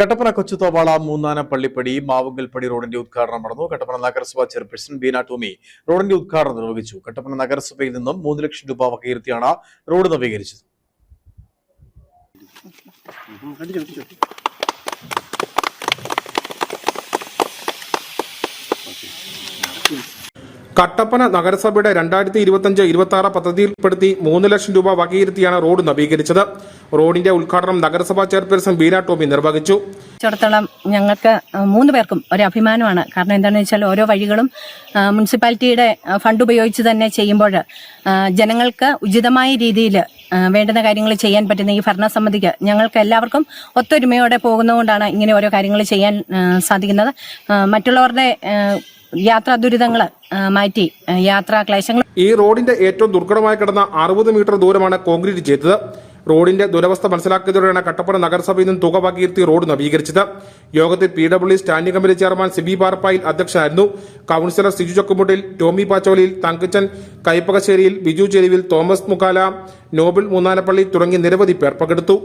കട്ടപ്പന കൊച്ചുതോവാള മൂന്നാന പള്ളിപ്പടി മാവുങ്കൽപ്പടി റോഡിന്റെ ഉദ്ഘാടനം നടന്നു. കട്ടപ്പന നഗരസഭാ ചെയർപേഴ്സൺ ബീന ടോമി റോഡിന്റെ ഉദ്ഘാടനം നിർവഹിച്ചു. കട്ടപ്പന നഗരസഭയിൽ നിന്നും മൂന്ന് ലക്ഷം രൂപ വകയിരുത്തിയാണ് റോഡ് നവീകരിച്ചത്. കട്ടപ്പന നഗരസഭയുടെ രണ്ടായിരത്തി ഇരുപത്തിയഞ്ച് ഇരുപത്തി ആറ് പദ്ധതിയിൽപ്പെടുത്തി മൂന്ന് ലക്ഷം രൂപ വകയിരുത്തിയാണ് റോഡ് നവീകരിച്ചത്. റോഡിന്റെ ഉദ്ഘാടനം നഗരസഭാ ചെയർപേഴ്സൺ ബീന ടോമി നിർവഹിച്ചു. സംബന്ധിച്ചിടത്തോളം ഞങ്ങൾക്ക് മൂന്ന് പേർക്കും ഒരു അഭിമാനമാണ്. കാരണം എന്താണെന്ന് വെച്ചാൽ ഓരോ വഴികളും മുനിസിപ്പാലിറ്റിയുടെ ഫണ്ട് ഉപയോഗിച്ച് തന്നെ ചെയ്യുമ്പോൾ ജനങ്ങൾക്ക് ഉചിതമായ രീതിയിൽ വേണ്ടുന്ന കാര്യങ്ങൾ ചെയ്യാൻ പറ്റുന്ന ഈ ഭരണസമിതിക്ക് ഞങ്ങൾക്ക് എല്ലാവർക്കും ഒത്തൊരുമയോടെ പോകുന്നതുകൊണ്ടാണ് ഇങ്ങനെ ഓരോ കാര്യങ്ങൾ ചെയ്യാൻ സാധിക്കുന്നത്. മറ്റുള്ളവരുടെ യാത്രാ ദുരിതങ്ങൾ മാറ്റി യാത്രാ ക്ലേശങ്ങൾ ഈ റോഡിന്റെ ഏറ്റവും ദുർഘടമായി കിടന്ന അറുപത് മീറ്റർ ദൂരമാണ് കോൺക്രീറ്റ് ചെയ്തത്. റോഡിന്റെ ദുരവസ്ഥ മനസ്സിലാക്കിയതോടെയാണ് കട്ടപ്പന നഗരസഭയിൽ നിന്നും തുക വകയിരുത്തി റോഡ് നവീകരിച്ചത്. യോഗത്തിൽ P W standing committee chairman Siby പാർപ്പായിൽ അധ്യക്ഷനായിരുന്നു. കൌൺസിലർ സിജു ചക്കുമുട്ടിൽ ടോമി പാച്ചോലിയിൽ തങ്കച്ചൻ കൈപ്പകശ്ശേരിയിൽ ബിജു ചെരുവിൽ തോമസ് മുക്കാല നോബിൾ മൂന്നാലപ്പള്ളി തുടങ്ങി നിരവധി പേർ പങ്കെടുത്തു.